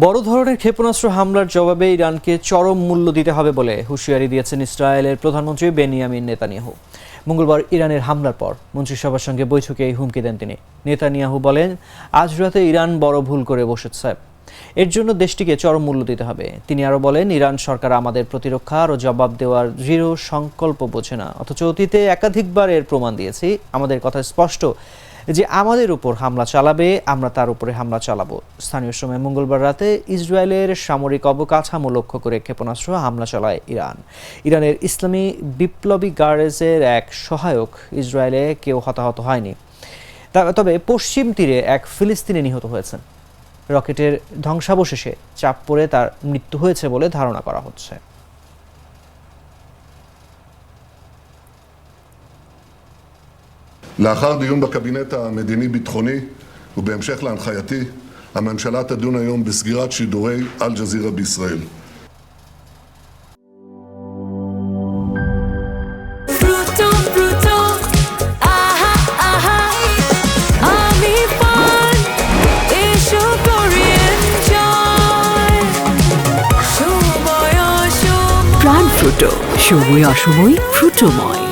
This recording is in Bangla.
বড় ধরনের ক্ষেপণাস্ত্র হামলার জবাবে ইরানকে চরম মূল্য দিতে হবে বলে হুঁশিয়ারি দিয়েছেন ইসরায়েলের প্রধানমন্ত্রী বেনিয়ামিন নেতানিয়াহু। মঙ্গলবার ইরানের হামলার পর মন্ত্রিসভার সঙ্গে বৈঠকে এই হুমকি দেন তিনি। নেতানিয়াহু বলেন, আজ রাতে ইরান বড় ভুল করে বসেছে। এর জন্য দেশটিকে চরম মূল্য দিতে হবে। তিনি আরও বলেন, ইরান সরকার আমাদের প্রতিরক্ষা ও জবাব দেওয়ার দৃঢ় সংকল্প বোঝে না। অথচ অতীতে একাধিকবার এর প্রমাণ দিয়েছি। আমাদের কথা স্পষ্ট। যে আমাদের উপর হামলা চালাবে, আমরা তার উপরে হামলা চালাবো। স্থানীয় সময় মঙ্গলবার রাতে ইসরায়েলের সামরিক অবকাঠামো লক্ষ্য করে ক্ষেপণাস্ত্র হামলা চালায় ইরান। ইরানের ইসলামী বিপ্লবী গার্ডসের এক সহায়ক ইসরায়েলে কেউ হতাহত হয়নি। তবে পশ্চিম তীরে এক ফিলিস্তিনি নিহত হয়েছেন। রকেটের ধ্বংসাবশেষে চাপ পড়ে তার মৃত্যু হয়েছে বলে ধারণা করা হচ্ছে। לאחר דיון בקבינט המדיני-ביטחוני ובהמשך להנחייתי, הממשלה תדון היום בסגירת שידורי אל-ג'זירה בישראל. Fruto, fruto, aha, aha. আমি পান এসো করে enjoy সময় সময় প্রাণ ফ্রুটো সময় অসময় ফ্রুটোময়